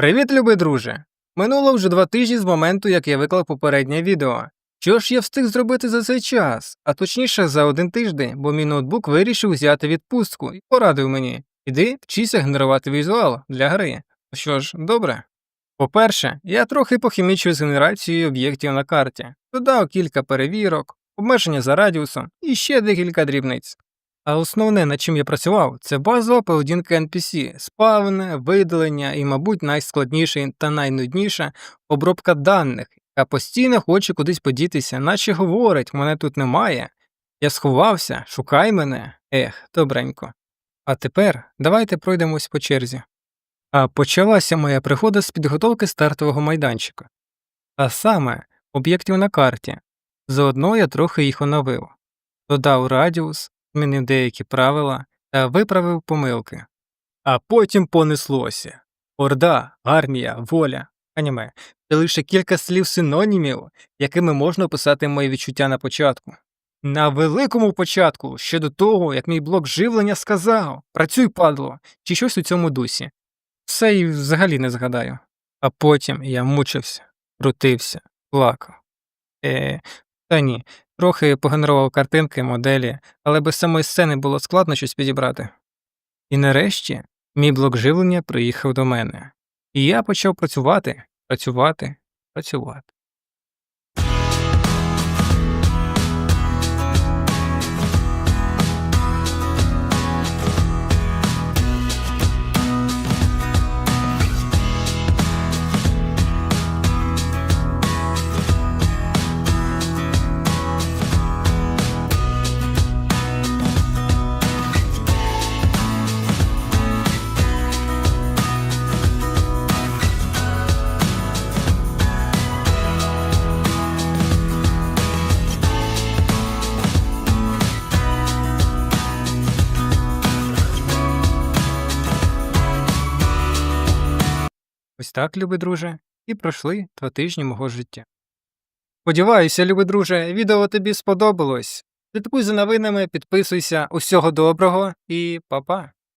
Привіт, любий друже! Минуло вже два тижні з моменту, як я виклав попереднє відео. Що ж я встиг зробити за цей час, а точніше за один тиждень, бо мій ноутбук вирішив взяти відпустку і порадив мені іди вчися генерувати візуал для гри. Що ж, добре. По-перше, я трохи похімічив з генерацією об'єктів на карті, додав кілька перевірок, обмеження за радіусом і ще декілька дрібниць. А основне, над чим я працював, це базова поведінка NPC, спавне, видалення і, мабуть, найскладніше та найнудніше обробка даних, яка постійно хоче кудись подітися, наче говорить, мене тут немає. Я сховався, шукай мене. Ех, добренько. А тепер давайте пройдемось по черзі. А почалася моя пригода з підготовки стартового майданчика. А саме об'єктів на карті. Заодно я трохи їх оновив, додав радіус, змінив деякі правила та виправив помилки. А потім понеслося. Орда, армія, воля, аніме. Це лише кілька слів синонімів, якими можна описати мої відчуття на початку. На великому початку, ще до того, як мій блок живлення сказав Працюй, падло, чи щось у цьому дусі. Все і взагалі не згадаю. А потім я мучився, крутився, плакав. Е, та ні, трохи погенерував картинки, моделі, але без самої сцени було складно щось підібрати. І нарешті мій блок живлення приїхав до мене. І я почав працювати, працювати, працювати. Ось так, любий друже, і пройшли два тижні мого життя. Сподіваюся, любий друже, відео тобі сподобалось. Слідкуй за новинами, підписуйся, усього доброго і па-па.